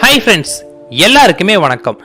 Hi friends எல்லாருக்குமே வணக்கம்.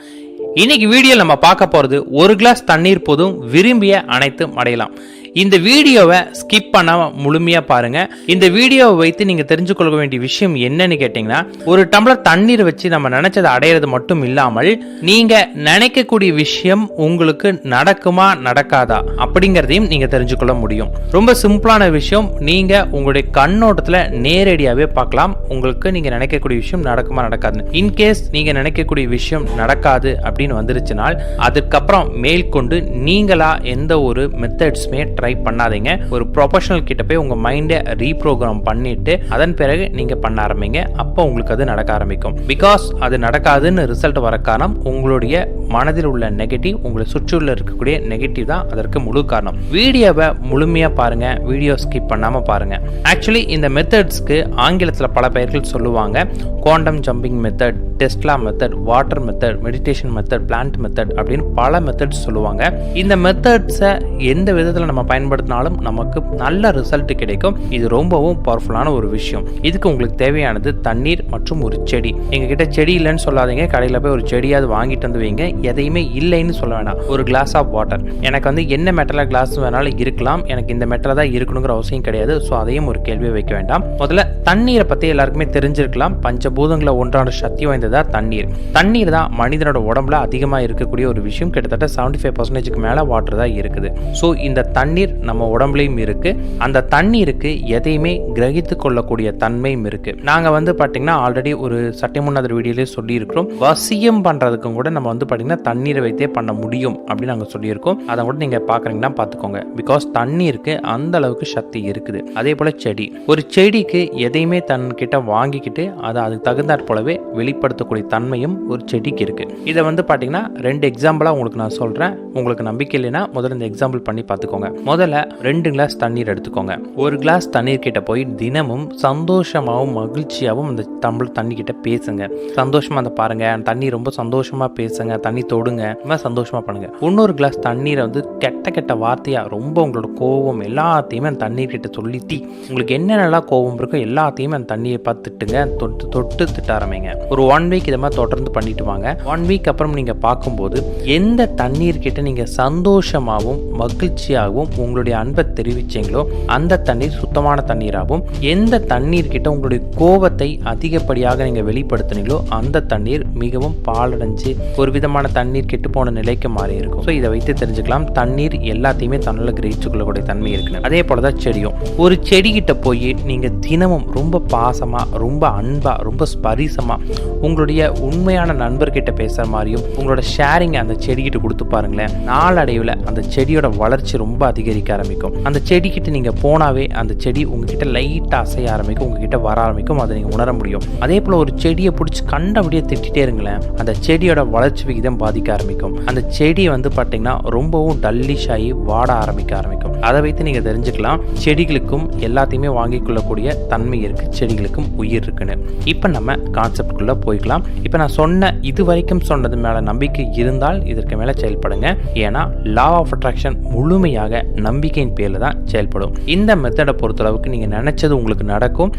இன்னைக்கு வீடியோ நம்ம பார்க்க போகிறது ஒரு கிளாஸ் தண்ணீர் போதும் விரும்பிய அனைத்தும் அடையலாம். இந்த வீடியோவை ஸ்கிப் பண்ணாம முழுமையா பாருங்க. இந்த வீடியோவை வைத்து நீங்க தெரிஞ்சுக்கொள்ள வேண்டிய விஷயம் என்னன்னு கேட்டீங்கன்னா ஒரு டம்ளர் தண்ணீர் வச்சு நம்ம நினைச்சதை அடையிறது மட்டும் இல்லாமல் நீங்க நினைக்கக்கூடிய விஷயம் உங்களுக்கு நடக்குமா நடக்காதா அப்படிங்கிறதையும் நீங்க தெரிஞ்சுக்கொள்ள முடியும். ரொம்ப சிம்பிளான விஷயம். நீங்க உங்களுடைய கண்ணோட்டத்துல நேரடியாவே பார்க்கலாம். உங்களுக்கு நீங்க நினைக்கக்கூடிய விஷயம் நடக்குமா நடக்காதுன்னு. இன்கேஸ் நீங்க நினைக்கக்கூடிய விஷயம் நடக்காது அப்படின்னு வந்துருச்சுனால் அதுக்கப்புறம் மேற்கொண்டு நீங்களா எந்த ஒரு மெத்தட்ஸுமே ட்ரை பண்ணாதீங்க. ஒரு ப்ரொஃபஷனல் கிட்ட போய் உங்க மைண்டை ரீப்ரோக்ராம் பண்ணிட்டு அதன் பிறகு நீங்க பண்ண ஆரம்பிங்க. அப்போ உங்களுக்கு அது நடக்க ஆரம்பிக்கும். பிகாஸ் அது நடக்காதுன்னு ரிசல்ட் வர காரணம் உங்களுடைய மனதில் உள்ள நெகட்டிவ் உங்களை சுற்றியுள்ள இருக்கக்கூடிய நெகட்டிவ் தான் அதற்கு முழு காரணம். வீடியோவை முழுமையா பாருங்க. வீடியோ ஸ்கிப் பண்ணாம பாருங்க. ஆக்சுவலி இந்த மெத்தட்ஸ்க்கு ஆங்கிலத்தில் பல பெயர்கள் சொல்லுவாங்க. Quantum jumping method Tesla method water method meditation method plant method அப்படின்னு பல மெத்தட்ஸ் சொல்லுவாங்க. இந்த மெத்தட்ஸை எந்த விதத்தில் நம்ம பயன்படுத்தினாலும் நமக்கு நல்ல ரிசல்ட் கிடைக்கும். இது ரொம்பவும் பவர்ஃபுல்லான ஒரு விஷயம். இதுக்கு உங்களுக்கு தேவையானது தண்ணீர் மற்றும் ஒரு செடி. எங்ககிட்ட செடி இல்லைன்னு சொல்லாதீங்க. கடையில் போய் ஒரு செடியாவது வாங்கிட்டு வந்து வைங்க. எதையுமே இல்லைன்னு சொல்ல வேணாம். ஒரு கிளாஸ் ஆஃப் வாட்டர் எனக்கு வந்து என்ன மெட்டலாக கிளாஸ் வேணாலும் இருக்கலாம். எனக்கு இந்த மெட்டலாக தான் இருக்கணுங்கிற அவசியம் கிடையாது. ஸோ அதையும் ஒரு கேள்வியை வைக்க வேண்டாம். முதல்ல தண்ணீரை பற்றி எல்லாருக்குமே தெரிஞ்சிருக்கலாம். பஞ்சபூதங்களை ஒன்றான சக்தி வாய்ந்தது தண்ணீர்? தண்ணீர் தான் மனிதனோட உடம்புல அதிகமாக இருக்கக்கூடிய ஒரு விஷயம். கிட்டத்தட்ட செவன்டி ஃபைவ் பர்சன்டேஜ்க்கு மேலே வாட்டர் தான் இருக்குது. ஸோ இந்த தண்ணீர் நம்ம உடம்புலையும் இருக்கு. அந்த தண்ணீருக்கு எதையுமே கிரகித்து கொள்ளக்கூடிய தன்மையும் இருக்கு. நாங்கள் வந்து பார்த்தீங்கன்னா ஆல்ரெடி ஒரு சட்டமுன்னாதர் வீடியோலேயே சொல்லியிருக்கிறோம். வசியம் பண்ணுறதுக்கும் கூட நம்ம வந்து பார்த்தீங்கன்னா தண்ணீரை வைத்தே பண்ண முடியும் அப்படின்னு நாங்கள் சொல்லியிருக்கோம். அதை கூட நீங்கள் பார்க்குறீங்கன்னா பார்த்துக்கோங்க பிகாஸ் தண்ணீருக்கு அந்த அளவுக்கு சக்தி இருக்குது. அதே போல் செடி. ஒரு செடிக்கு எதையுமே தன்கிட்ட வாங்கிக்கிட்டு அதை அதுக்கு தகுந்தாற் போலவே பயன்படுத்தக்கூடிய தன்மையும் ஒரு செடிக்கு இருக்கு. இதை வந்து பார்த்தீங்கன்னா ரெண்டு எக்ஸாம்பிளாக உங்களுக்கு நான் சொல்கிறேன் உங்களுக்கு நம்பிக்கை இல்லைன்னா முதல்ல இந்த எக்ஸாம்பிள் பண்ணி பார்த்துக்கோங்க. முதல்ல ரெண்டு கிளாஸ் தண்ணீர் எடுத்துக்கோங்க. ஒரு கிளாஸ் தண்ணீர் கிட்ட போய் தினமும் சந்தோஷமாகவும் மகிழ்ச்சியாகவும் அந்த தமிழ் தண்ணி கிட்ட பேசுங்க. சந்தோஷமா அந்த பாருங்க. அந்த தண்ணி ரொம்ப சந்தோஷமா பேசுங்க. தண்ணி தொடுங்க. இந்த மாதிரி சந்தோஷமா பண்ணுங்க. இன்னொரு கிளாஸ் தண்ணீரை வந்து கெட்ட கெட்ட வார்த்தையா ரொம்ப உங்களோட கோபம் எல்லாத்தையுமே அந்த தண்ணீர் கிட்ட சொல்லித்தி உங்களுக்கு என்னென்னலாம் கோபம் இருக்கோ எல்லாத்தையுமே அந்த தண்ணியை பார்த்துட்டுங்க. தொட்டு தொட்டு திட்ட ஆரம்பிங்க. ஒரு ஒன் ஒன் வீக் இதை மாதிரி தொடர்ந்து பண்ணிட்டு வாங்க ஒன் வீக் அப்புறம் நீங்கள் பார்க்கும்போது எந்த தண்ணீர் கிட்ட நீங்கள் சந்தோஷமாகவும் மகிழ்ச்சியாகவும் உங்களுடைய அன்பை தெரிவிச்சீங்களோ அந்த தண்ணீர் சுத்தமான தண்ணீராகவும் எந்த தண்ணீர் கிட்ட உங்களுடைய கோபத்தை அதிகப்படியாக நீங்கள் வெளிப்படுத்துனீங்களோ அந்த தண்ணீர் மிகவும் பாலடைஞ்சு ஒரு விதமான தண்ணீர் கெட்டு போன நிலைக்கு மாறி இருக்கும். ஸோ இதை வைத்து தெரிஞ்சுக்கலாம். தண்ணீர் எல்லாத்தையுமே தன்னில் கிரகிச்சுக்கொள்ளக்கூடிய தன்மை இருக்குன்னு. அதே போல தான் செடியும். ஒரு செடிகிட்ட போய் நீங்கள் தினமும் ரொம்ப பாசமாக ரொம்ப அன்பாக ரொம்ப ஸ்பரிசமாக உங்களுடைய உண்மையான நண்பர்கிட்ட பேசுகிற மாதிரியும் உங்களோட ஷேரிங் அந்த செடிக்கிட்ட கொடுத்து பாருங்களேன். நாளடைவில் அந்த செடியோட வளர்ச்சி ரொம்ப அதிகரிக்க ஆரம்பிக்கும். அந்த செடிக்கிட்ட நீங்கள் போனாவே அந்த செடி உங்ககிட்ட லைட்டாக அசைய ஆரம்பிக்கும் உங்ககிட்ட வர ஆரம்பிக்கும் அதை நீங்கள் உணர முடியும். அதே போல் ஒரு செடியை பிடிச்சி கண்டபடியே திட்டிட்டே இருங்களேன். அந்த செடியோட வளர்ச்சி விகிதம் பாதிக்க ஆரம்பிக்கும். அந்த செடி வந்து பார்த்தீங்கன்னா ரொம்பவும் டல்லிஷ் ஆகி வாட ஆரம்பிக்க ஆரம்பிக்கும். அதை வைத்து நீங்கள் தெரிஞ்சுக்கலாம். செடிகளுக்கும் எல்லாத்தையுமே வாங்கிக் கொள்ளக்கூடிய தன்மை இருக்கு. செடிகளுக்கும் உயிர் இருக்குன்னு. இப்போ நம்ம கான்செப்டுக்குள்ள போய்க்கலாம். இப்போ நான் சொன்ன இது வரைக்கும் சொன்னது மேலே நம்பிக்கை இருந்தால் இதற்கு மேலே செயல்படுங்க. ஏன்னா லா ஆஃப் அட்ராக்ஷன் முழுமையாக நம்பிக்கையின் பேரில் தான் செயல்படும். இந்த மெத்தடை பொறுத்தளவுக்கு நீங்கள் நினைச்சது உங்களுக்கு நடக்கும்.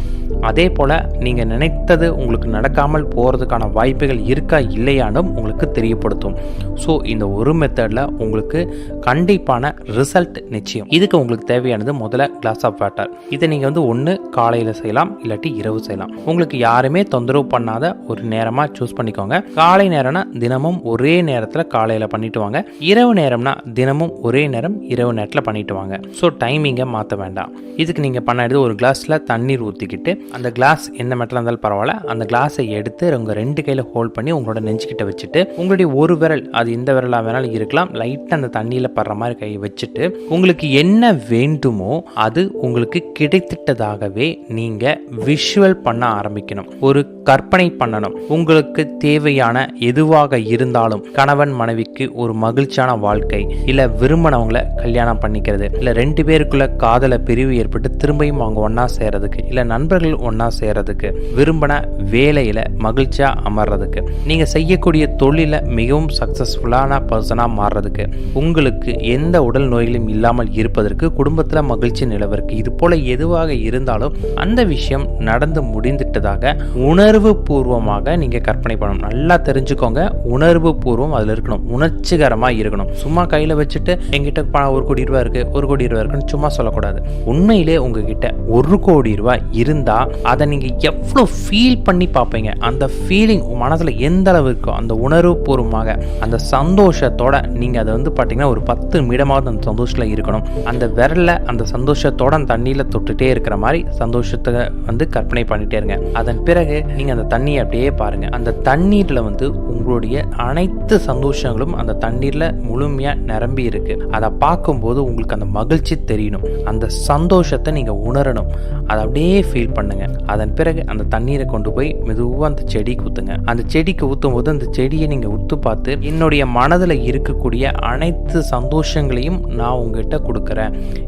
அதே போல் நீங்கள் நினைத்தது உங்களுக்கு நடக்காமல் போகிறதுக்கான வாய்ப்புகள் இருக்கா இல்லையானும் உங்களுக்கு தெரியப்படுத்தும். ஸோ இந்த ஒரு மெத்தடில் உங்களுக்கு கண்டிப்பான ரிசல்ட் நிச்சயம். இதுக்கு உங்களுக்கு தேவையானது முதல்ல கிளாஸ் ஆஃப் வாட்டர் இதை நீங்கள் வந்து ஒன்று காலையில் செய்யலாம் இல்லாட்டி இரவு செய்யலாம். உங்களுக்கு யாருமே தொந்தரவு பண்ணாத ஒரு நேரமாக சூஸ் பண்ணிக்கோங்க. காலை நேரம்னா தினமும் ஒரே நேரத்தில் காலையில் பண்ணிட்டு வாங்க. இரவு நேரம்னா தினமும் ஒரே நேரம் இரவு நேரத்தில் பண்ணிட்டு வாங்க. ஸோ டைமிங்கை மாற்ற வேண்டாம். இதுக்கு நீங்கள் பண்ணது ஒரு கிளாஸில் தண்ணீர் ஊற்றிக்கிட்டு அந்த கிளாஸ் எந்த மெட்டலாக இருந்தாலும் பரவாயில்ல அந்த கிளாஸை எடுத்து உங்கள் ரெண்டு கையில் ஹோல்ட் பண்ணி உங்களோட நெஞ்சுக்கிட்ட வச்சுட்டு உங்களுடைய ஒரு விரல் அது இந்த விரலாக வேணாலும் இருக்கலாம் லைட்டாக அந்த தண்ணியில் படுற மாதிரி கையை வச்சுட்டு உங்களுக்கு என்ன வேண்டுமோ அது உங்களுக்கு கிடைத்திட்டதாகவே நீங்கள் விஷுவல் பண்ண ஆரம்பிக்கணும். ஒரு கற்பனை பண்ணணும். உங்களுக்கு தேவையான எதுவாக இருந்தாலும் கணவன் மனைவிக்கு ஒரு மகிழ்ச்சியான வாழ்க்கை இல்லை விரும்பினவங்கள கல்யாணம் பண்ணிக்கிறது இல்லை ரெண்டு பேருக்குள்ள காதல பிரிவு ஏற்பட்டு திரும்பியும் அவங்க ஒன்றா சேர்றதுக்கு இல்லை நண்பர்கள் ஒன்றா சேர்றதுக்கு விரும்பின வேலையில் மகிழ்ச்சியாக அமர்றதுக்கு நீங்கள் செய்யக்கூடிய தொழிலை மிகவும் சக்ஸஸ்ஃபுல்லான பர்சனாக மாறுறதுக்கு உங்களுக்கு எந்த உடல் நோய்களும் இல்லாமல் இருப்ப இருப்பதற்கு குடும்பத்தில் மகிழ்ச்சி நிலவருக்கு. இது போல எதுவாக இருந்தாலும் அந்த விஷயம் நடந்து முடிந்துட்டதாக உணர்வு பூர்வமாக நீங்க கற்பனை பண்ணணும். நல்லா தெரிஞ்சுக்கோங்க. உணர்வு பூர்வம் அதுல இருக்கணும். உணர்ச்சிகரமா இருக்கணும். சும்மா கையில வச்சுட்டு எங்கிட்ட ஒரு கோடி ரூபா இருக்கு ஒரு கோடி ரூபா இருக்குன்னு சும்மா சொல்லக்கூடாது. உண்மையிலே உங்ககிட்ட ஒரு கோடி ரூபாய் இருந்தா அதை நீங்க எவ்வளோ ஃபீல் பண்ணி பார்ப்பீங்க. அந்த ஃபீலிங் மனசுல எந்த அளவு இருக்கோ அந்த உணர்வு பூர்வமாக அந்த சந்தோஷத்தோட நீங்க அதை வந்து பார்த்தீங்கன்னா ஒரு பத்து நிமிடமாவது அந்த சந்தோஷத்துல இருக்கணும். அந்த விரலை அந்த சந்தோஷத்தோட அந்த தண்ணியில தொட்டுட்டே இருக்கிற மாதிரி சந்தோஷத்தை வந்து கற்பனை பண்ணிட்டே இருங்க. அதன் பிறகு நீங்க அந்த தண்ணியை அப்படியே பாருங்க. அந்த தண்ணீர்ல வந்து உங்களுடைய அனைத்து சந்தோஷங்களும் அந்த தண்ணீர்ல முழுமையா நிரம்பி இருக்கு. அதை பார்க்கும்போது உங்களுக்கு அந்த மகிழ்ச்சி தெரியணும். அந்த சந்தோஷத்தை நீங்க உணரணும். அதை அப்படியே ஃபீல் பண்ணுங்க. அதன் பிறகு அந்த தண்ணீரை கொண்டு போய் மெதுவாக அந்த செடிக்கு ஊத்துங்க அந்த செடிக்கு ஊற்றும் போது அந்த செடியை நீங்க உத்து பார்த்து என்னுடைய மனதில் இருக்கக்கூடிய அனைத்து சந்தோஷங்களையும் நான் உங்ககிட்ட கொடுக்குறேன்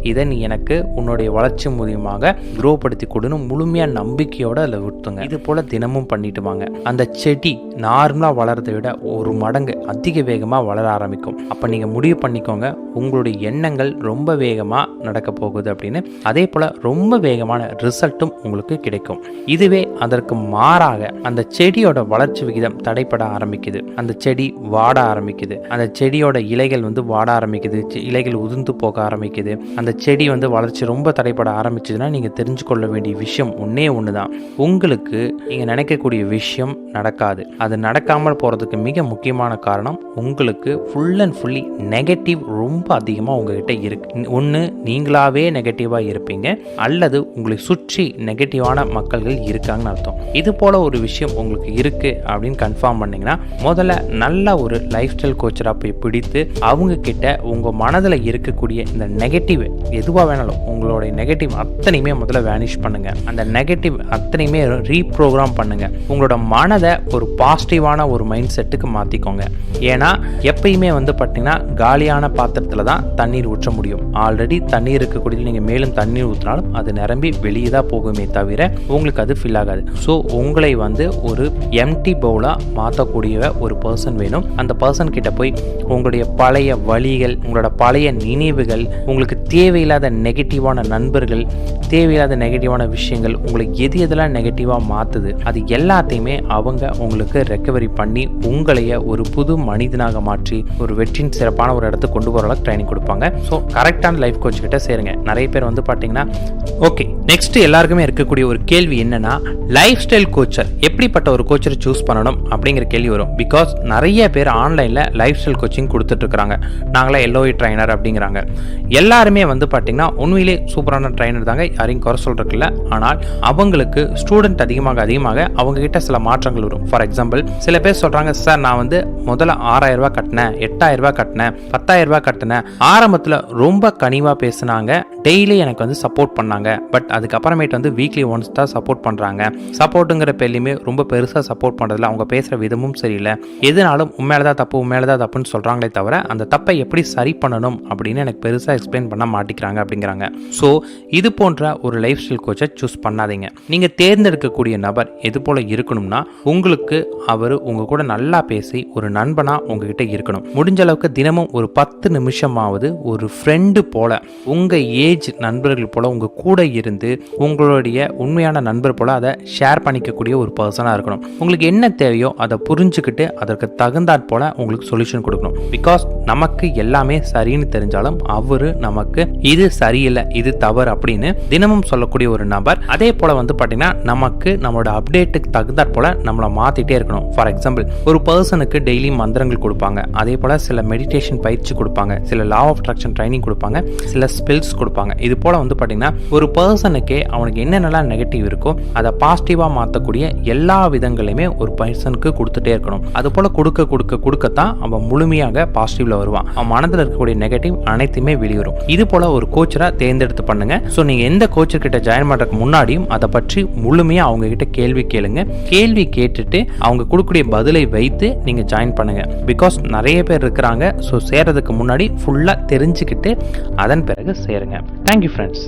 இதை நீ எனக்கு உன்னுடைய வளர்ச்சி மூலியமாக க்ரோ படுத்தி கொடுன்னு முழுமையாக நம்பிக்கையோட அதில் விட்டுங்க இது போல் தினமும் பண்ணிட்டு வாங்க. அந்த செடி நார்மலாக வளர்றதை விட ஒரு மடங்கு அதிக வேகமாக வளர ஆரம்பிக்கும். அப்போ நீங்கள் முடிவு பண்ணிக்கோங்க. உங்களுடைய எண்ணங்கள் ரொம்ப வேகமாக நடக்க போகுது அப்படின்னு. அதே போல் ரொம்ப வேகமான ரிசல்ட்டும் உங்களுக்கு கிடைக்கும். இதுவே அதற்கு மாறாக அந்த செடியோட வளர்ச்சி விகிதம் தடைப்பட ஆரம்பிக்குது. அந்த செடி வாட ஆரம்பிக்குது. அந்த செடியோட இலைகள் வந்து வாட ஆரம்பிக்குது. இலைகள் உதிர்ந்து போக ஆரம்பிக்குது. அந்த செடி வந்து வளர்ச்சி ரொம்ப தடைப்பட ஆரம்பிச்சதுன்னா நீங்கள் தெரிஞ்சு கொள்ள வேண்டிய விஷயம் ஒன்றே ஒன்று தான் உங்களுக்கு நீங்கள் நினைக்கக்கூடிய விஷயம் நடக்காது. அது நடக்காமல் போகிறதுக்கு மிக முக்கியமான காரணம் உங்களுக்கு ஃபுல் அண்ட் ஃபுல்லி நெகட்டிவ் ரொம்ப அதிகமாக உங்ககிட்ட இருக்கு. ஒன்று நீங்களாவே நெகட்டிவாக இருப்பீங்க. அல்லது உங்களை சுற்றி நெகட்டிவான மக்கள்கள் இருக்காங்கன்னு அர்த்தம். இது போல ஒரு விஷயம் உங்களுக்கு இருக்கு அப்படின்னு கன்ஃபார்ம் பண்ணீங்கன்னா முதல்ல நல்ல ஒரு லைஃப் ஸ்டைல் கோச்சராக போய் பிடித்து அவங்க கிட்ட உங்கள் மனதில் இருக்கக்கூடிய இந்த நெகட்டிவ் எதுவாக வேணாலும் உங்களுடைய நெகட்டிவ் அத்தனையுமே முதல்ல வேனிஷ் பண்ணுங்க. அந்த நெகட்டிவ் அத்தனையுமே ரீப்ரோக்ராம் பண்ணுங்க. உங்களோட மனதை ஒரு பாசிட்டிவான ஒரு மைண்ட் செட்டுக்கு மாற்றிக்கோங்க ஏன்னா எப்பயுமே வந்து பார்த்தீங்கன்னா காலியான பாத்திரத்தில் தான் தண்ணீர் ஊற்ற முடியும். ஆல்ரெடி தண்ணீர் இருக்கக்கூடிய நீங்கள் மேலும் தண்ணீர் ஊற்றினாலும் அது நிரம்பி வெளியே தான் போகுமே தவிர உங்களுக்கு அது ஃபில் ஆகாது. ஸோ உங்களை வந்து ஒரு எம்டி பவுலாக மாற்றக்கூடிய ஒரு பர்சன் வேணும். அந்த பர்சன் கிட்ட போய் உங்களுடைய பழைய வழிகள் உங்களோட பழைய நினைவுகள் உங்களுக்கு தேவையில்லாத நெகட்டிவான நண்பர்கள் தேவையில்லாத நெகட்டிவான விஷயங்கள் உங்களுக்கு எது எதெல்லாம் நெகட்டிவாக மாற்றுது அது எல்லாத்தையுமே அவங்க உங்களுக்கு ரெக்கவரி பண்ணி உங்களைய ஒரு புது மனிதனாக மாற்றி ஒரு வெற்றியின் சிறப்பான ஒரு இடத்துக்கு கொண்டு போகிற அளவுக்கு ட்ரைனிங் கொடுப்பாங்க. ஸோ கரெக்டான லைஃப் கோச் கிட்ட சேருங்க. நிறைய பேர் வந்து பார்த்தீங்கன்னா ஓகே நெக்ஸ்ட் எல்லாருக்குமே இருக்கக்கூடிய ஒரு கேள்வி என்னன்னா லைஃப் ஸ்டைல் கோச்சர் எப்படிப்பட்ட ஒரு கோச்சரை சூஸ் பண்ணணும் அப்படிங்கிற கேள்வி வரும். பிகாஸ் நிறைய பேர் ஆன்லைனில் லைஃப் ஸ்டைல் கோச்சிங் கொடுத்துட்டு நாங்களாம் நாங்களே எல்ஓஇ ட்ரைனர் அப்படிங்கிறாங்க. எல்லாருமே வந்து பார்த்தீங்கன்னா உண்மையிலே சூப்பரான ட்ரைனர் தாங்க யாரையும் குறை சொல்றதுக்குள்ள ஆனால் அவங்களுக்கு ஸ்டூடெண்ட் அதிகமாக அதிகமாக அவங்க கிட்ட சில மாற்றங்கள் வரும். ஃபார் எக்ஸாம்பிள் சில பேர் சொல்றாங்க சார் நான் வந்து முதல்ல ஆறாயிரம் ரூபாய் கட்டினேன் எட்டாயிரம் ரூபாய் கட்டினேன் பத்தாயிரம் ரூபாய் கட்டினேன். ஆரம்பத்தில் ரொம்ப கனிவாக பேசுனாங்க. டெய்லி எனக்கு வந்து சப்போர்ட் பண்ணாங்க. பட் அதுக்கப்புறமேட்டு வந்து வீக்லி ஒன்ஸ் தான் சப்போர்ட் பண்ணுறாங்க சப்போர்ட்டுங்கிற பேர்லையுமே ரொம்ப பெருசாக சப்போர்ட் பண்ணுறதுல அவங்க பேசுகிற விதமும் சரியில்லை. எதுனாலும் உண்மையில தான் தப்பு உண்மையில தான் தப்புன்னு சொல்கிறாங்களே தவிர அந்த தப்பை எப்படி சரி பண்ணணும்? அப்படின்னு எனக்கு பெருசாக எக்ஸ்பிளைன் பண்ண மாட்டேங்கிறாங்க அப்படிங்கிறாங்க. ஸோ இது போன்ற ஒரு லைஃப் ஸ்டைல் கோச்சை சூஸ் பண்ணாதீங்க. நீங்கள் தேர்ந்தெடுக்கக்கூடிய நபர் எது போல் இருக்கணும்னா உங்களுக்கு அவர் உங்கள் கூட நல்லா பேசி ஒரு நண்பனாக உங்ககிட்ட இருக்கணும். முடிஞ்ச அளவுக்கு தினமும் ஒரு பத்து நிமிஷமாவது ஒரு ஃப்ரெண்டு போல உங்கள் ஏஜ் நண்பர்கள் போல உங்கள் கூட இருந்து உங்களுடைய உண்மையான நண்பர் போல அதை ஷேர் பண்ணிக்கக்கூடிய ஒரு பர்சனாக இருக்கணும். உங்களுக்கு என்ன தேவையோ அதை புரிஞ்சுக்கிட்டு அதற்கு தகுந்தாற் போல உங்களுக்கு சொல்யூஷன் கொடுக்கணும். பிகாஸ் நமக்கு எல்லாமே சரின்னு தெரிஞ்சாலும் அவர் நமக்கு இது சரியில்லை இது தவறு அப்படின்னு தினமும் சொல்லக்கூடிய ஒரு நபர். அதே போல வந்து பார்த்தீங்கன்னா நமக்கு நம்மளோட அப்டேட்டுக்கு தகுந்தாற் போல நம்மளை மாத்திட்டே இருக்கணும். ஃபார் எக்ஸாம்பிள் ஒரு பர்சனுக்கு டெய்லி மந்திரங்கள் கொடுப்பாங்க. அதே போல சில மெடிடேஷன் பயிற்சி கொடுப்பாங்க. சில லா ஆஃப் அட்ராக்ஷன் ட்ரைனிங் கொடுப்பாங்க. சில ஸ்பெல்ஸ் கொடுப்பாங்க. இது போல வந்து பார்த்தீங்கன்னா ஒரு பர்சனுக்கே அவனுக்கு என்னென்னலாம் நெகட்டிவ் இருக்கோ அதை பாசிட்டிவாக மாற்றக்கூடிய எல்லா விதங்களையுமே ஒரு பர்சனுக்கு கொடுத்துட்டே இருக்கணும். அது போல கொடுக்க கொடுக்க கொடுக்கத்தான் அவன் முழுமையாக பாசிட்டிவ்ல வருவான். அவன் மனதில் இருக்கக்கூடிய நெகட்டிவ் அனைத்துமே வெளிவரும். இது போல ஒரு கோச்சரை தேர்ந்தெடுத்து பண்ணுங்க. ஸோ நீங்க எந்த கோச்சர் கிட்ட ஜாயின் பண்றதுக்கு முன்னாடியும் அதை பற்றி முழுமையா அவங்க கிட்ட கேள்வி கேளுங்க. கேள்வி கேட்டுட்டு அவங்க கொடுக்கக்கூடிய பதிலை வைத்து நீங்க ஜாயின் பண்ணுங்க. பிகாஸ் நிறைய பேர் இருக்கிறாங்க. ஸோ சேர்றதுக்கு முன்னாடி ஃபுல்லா தெரிஞ்சுக்கிட்டு அதன் பிறகு சேருங்க. Thank you friends